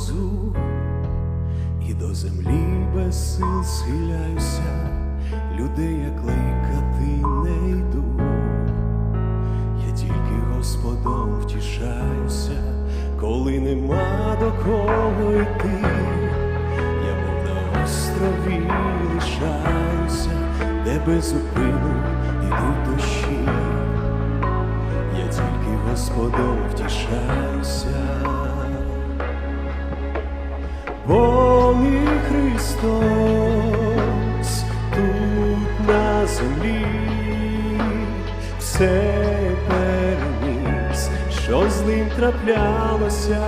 росту, і до землі без сил схиляюся, людей я кликати не йду. Я тільки Господом втішаюся, коли нема до кого йти. Я мов на острові лишаюся, де без зупину ідуть дощі. Я тільки Господом втішаюся. Бо Христос тут на землі все переніс, що з ним траплялося.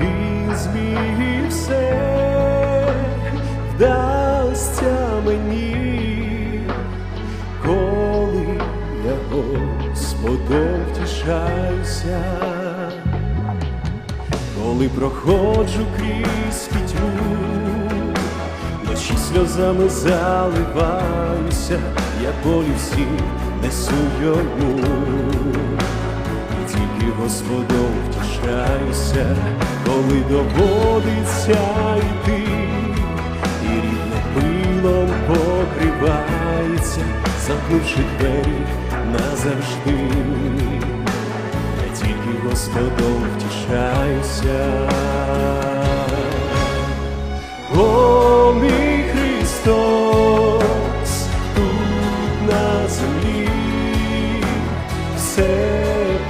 Він зміг все вдасться мені, коли я Господом втішаюся коли проходжу крізь пітьму, ночі сльозами заливаюся, я болі всі несу йому, і тільки Господом втішаюся, коли доводиться йти, і рідне пилом покривається, замкнувши двері назавжди Господом втішаюся. О, мій Христос, тут на землі все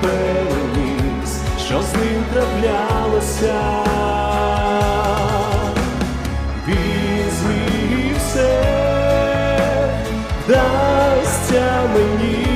переніс, що з ним траплялося. Вдасться мені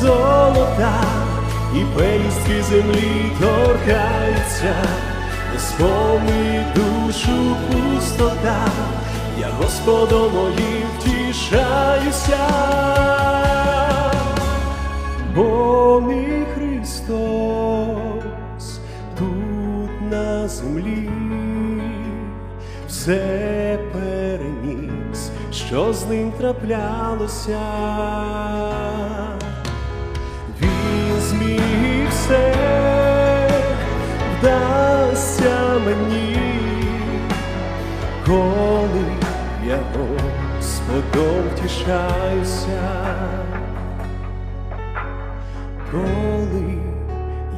золота, і пелістки землі торкаються, сповни душу пустота, я Господом моїм втішаюся, бо мій Христос тут на землі все переніс, що з ним траплялося. Зміг все вдасться мені, коли я Господом втішаюся, коли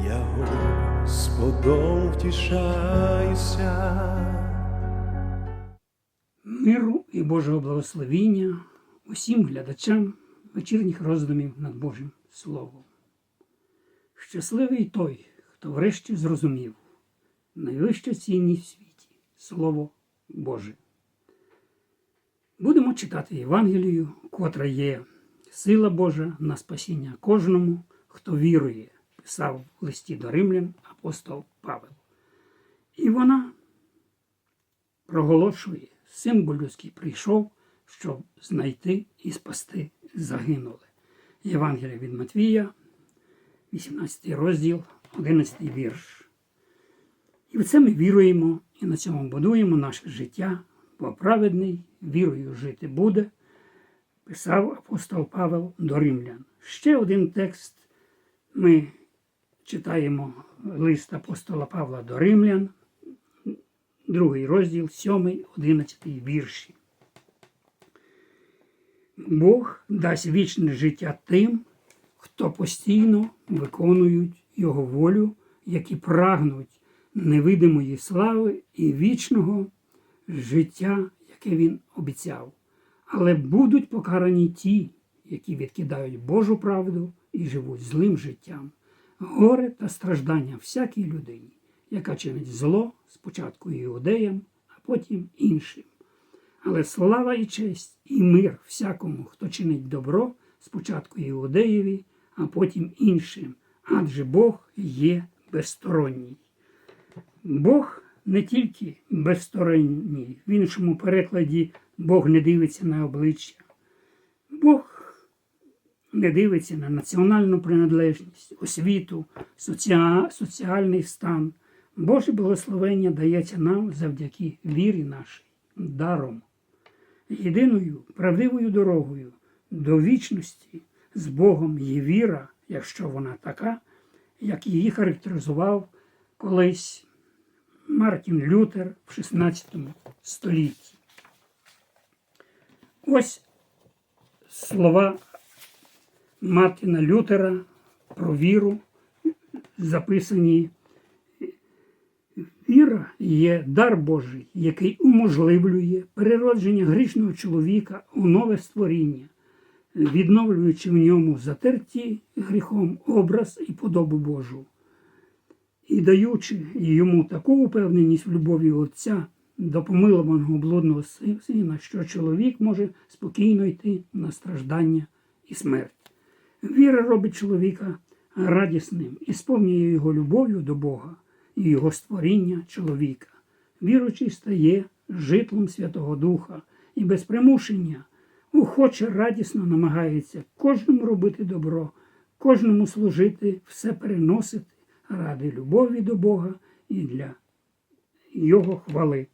я Господом втішаюся. Миру і Божого благословіння усім глядачам вечірніх роздумів над Божим Словом. Щасливий той, хто врешті зрозумів найвища цінність в світі Слово Боже. Будемо читати Євангелію, котра є сила Божа на спасіння кожному, хто вірує, писав в листі до римлян апостол Павел. І вона проголошує, син бо людський прийшов, щоб знайти і спасти загинуле. Євангелія від Матвія, 18 розділ, 11 вірш. І в це ми віруємо і на цьому будуємо наше життя, бо праведний вірою жити буде, писав апостол Павел до римлян. Ще один текст ми читаємо лист апостола Павла до римлян, другий розділ, сьомий, одинадцятий вірші. Бог дасть вічне життя тим, хто постійно виконують Його волю, які прагнуть невидимої слави і вічного життя, яке Він обіцяв. Але будуть покарані ті, які відкидають Божу правду і живуть злим життям. Горе та страждання всякій людині, яка чинить зло спочатку іудеям, а потім іншим. Але слава і честь і мир всякому, хто чинить добро, спочатку іудеєві, а потім іншим, адже Бог є безсторонній. Бог не тільки безсторонній, в іншому перекладі Бог не дивиться на обличчя. Бог не дивиться на національну приналежність, освіту, соціа- соціальний стан. Боже благословення дається нам завдяки вірі нашій, даром. Єдиною правдивою дорогою до вічності з Богом є віра, якщо вона така, як її характеризував колись Мартін Лютер в 16 столітті. Ось слова Мартіна Лютера про віру, записані. Віра є дар Божий, який уможливлює переродження грішного чоловіка у нове створіння, відновлюючи в ньому затерті гріхом образ і подобу Божу, і даючи йому таку упевненість в любові Отця до помилованого блудного сина, що чоловік може спокійно йти на страждання і смерть. Віра робить чоловіка радісним і сповнює його любов'ю до Бога і його створіння чоловіка. Віручий стає житлом Святого Духа і без примушення охоче радісно намагається кожному робити добро, кожному служити, все переносити ради любові до Бога і для Його хвали.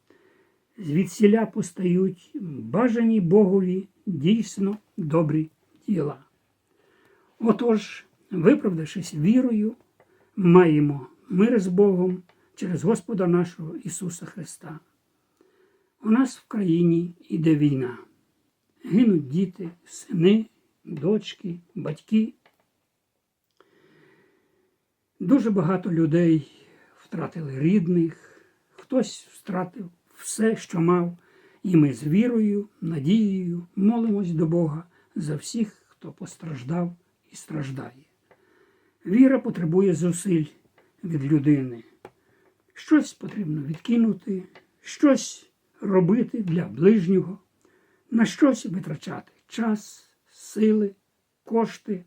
Звідсіля постають бажані Богові дійсно добрі діла. Отож, виправдавшись вірою, маємо мир з Богом через Господа нашого Ісуса Христа. У нас в країні іде війна. Гинуть діти, сини, дочки, батьки. Дуже багато людей втратили рідних, хтось втратив все, що мав, і ми з вірою, надією молимось до Бога за всіх, хто постраждав і страждає. Віра потребує зусиль від людини. Щось потрібно відкинути, щось робити для ближнього, на щось витрачати час, сили, кошти.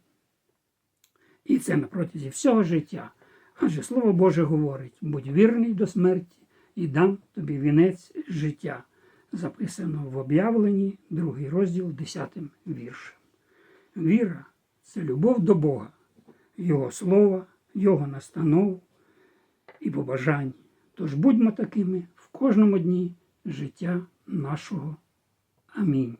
І це на протязі всього життя. Адже Слово Боже говорить: будь вірний до смерті і дам тобі вінець життя. Записано в об'явленні, другий розділ, 10 віршем. Віра це любов до Бога, Його слова, Його настанов і побажань. Тож будьмо такими в кожному дні життя нашого. Амінь.